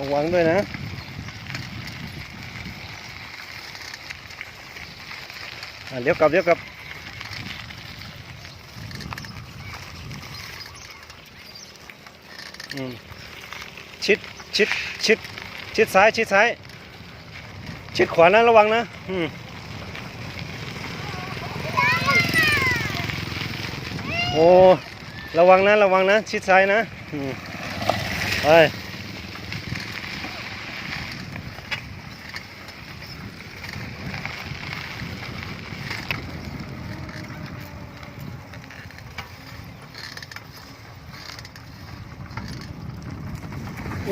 ระวังด้วยนะเลี้ยวกลับเลี้ยวกลับชิดชิดชิดชิดซ้ายชิดซ้าย ชิดขวานะระวังนะอืมโอ้ ระวังนะ ระวังนะ ชิดซ้ายนะไป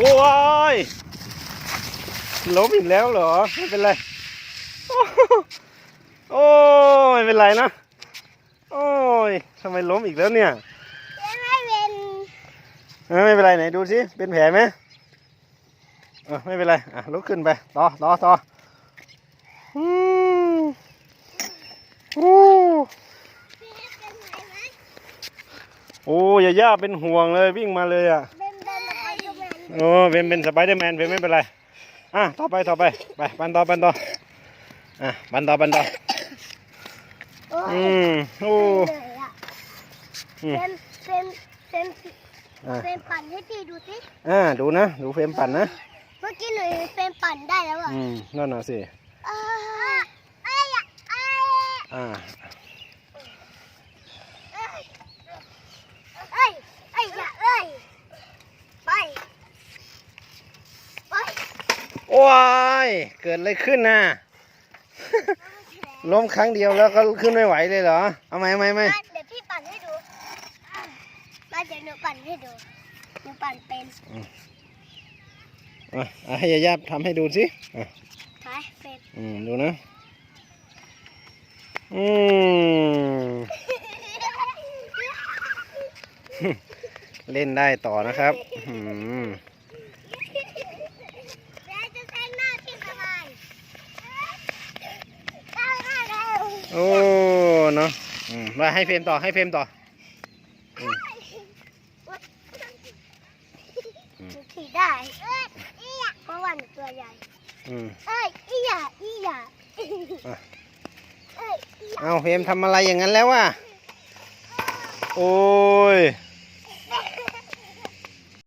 โอ้ยล้มอีกแล้วเหรอ ไม่เป็นไร โอ้โอ้ไม่เป็นไรนะ โอ้ยทำไมล้มอีกแล้วเนี่ยไม่เป็นไม่เป็นไรไหนดูสิเป็นแผลไหมเออไม่เป็นไรอะลุกขึ้นไปต่อต่อต่ออืมอู้โอ้ยาย่าเป็นห่วงเลยวิ่งมาเลยอะ โอ้เป็นเป็นสไปเดอร์แมนเป็นไม่เป็นไรอะต่อไปต่อไปไปปันต่อปันต่ออะปันต่อปันต่อโอ้อืยมโอ้เหนื่อยอะอืมเป็นเป็นเป็นอะเป็นปั่นให้พี่ดูสิอ่าดูนะดูเฟรมปั่นนะเมื่อกี้หนูเป็นปั่นได้แล้วอะอืมนั่นน่ะสิเออเอ้ยอะเอ้ยอ่า เอ้ยเอ้ยเอ้ยอย่าเอ้ยไปไป โอ้ยเกิดอะไรขึ้นน่ะ ล้มครั้งเดียวแล้วก็ขึ้นไม่ไหวเลยเหรอ เอาไหมเอาไหมเอาไหมมาเดี๋ยวพี่ปั่นให้ดูมาเดี๋ยวหนูปั่นให้ดูหนูปั่นเป็นอะอะให้ยาย่าทำให้ดูสิอะท้ายเป็นอืมดูนะ อืม เล่นได้ต่อนะครับ อืม แล้วจะแทงหน้าพี่ทำไมได้ได้ได้ โอ้เนาะอืมมาให้เฟรมต่อให้เฟรมต่ออืมหนูขี่ได้เอ้ยอีหยะเพราะว่าหนูตัวใหญ่อืมเอ้ยอีหยะอีหยะอะเอ้ยอีหยะเอาเฟรมทำอะไรอย่างนั้นแล้ววะโอ้ย